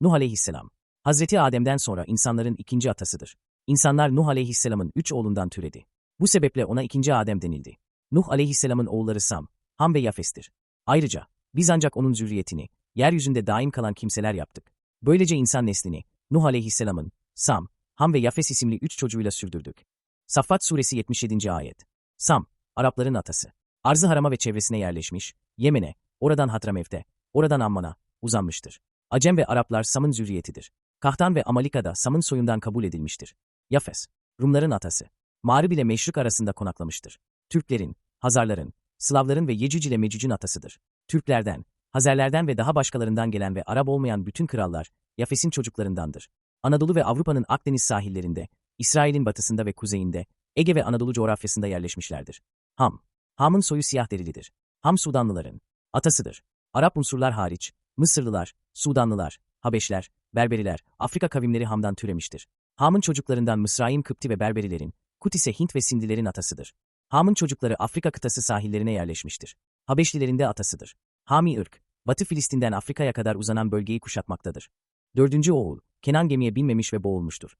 Nuh aleyhisselam. Hazreti Adem'den sonra insanların ikinci atasıdır. İnsanlar Nuh aleyhisselamın üç oğlundan türedi. Bu sebeple ona ikinci Adem denildi. Nuh aleyhisselamın oğulları Sam, Ham ve Yafes'tir. Ayrıca, biz ancak onun zürriyetini, yeryüzünde daim kalan kimseler yaptık. Böylece insan neslini, Nuh aleyhisselamın, Sam, Ham ve Yafes isimli üç çocuğuyla sürdürdük. Saffat suresi 77. ayet. Sam, Arapların atası. Arzı harama ve çevresine yerleşmiş, Yemen'e, oradan Hatramev'de, oradan Amman'a, uzanmıştır. Acem ve Araplar Sam'ın zürriyetidir. Kahtan ve Amalika da Sam'ın soyundan kabul edilmiştir. Yafes, Rumların atası. Mağrib ile Meşrik arasında konaklamıştır. Türklerin, Hazarların, Slavların ve Yecüc ile Mecüc'ün atasıdır. Türklerden, Hazerlerden ve daha başkalarından gelen ve Arap olmayan bütün krallar, Yafes'in çocuklarındandır. Anadolu ve Avrupa'nın Akdeniz sahillerinde, İsrail'in batısında ve kuzeyinde, Ege ve Anadolu coğrafyasında yerleşmişlerdir. Ham, Ham'ın soyu siyah derilidir. Ham Sudanlıların atasıdır. Arap unsurlar hariç, Mısırlılar, Sudanlılar, Habeşler, Berberiler, Afrika kavimleri Ham'dan türemiştir. Ham'ın çocuklarından Mısraim Kıpti ve Berberilerin, Kut ise Hint ve Sindilerin atasıdır. Ham'ın çocukları Afrika kıtası sahillerine yerleşmiştir. Habeşlilerin de atasıdır. Hami ırk, Batı Filistin'den Afrika'ya kadar uzanan bölgeyi kuşatmaktadır. Dördüncü oğul, Kenan gemiye binmemiş ve boğulmuştur.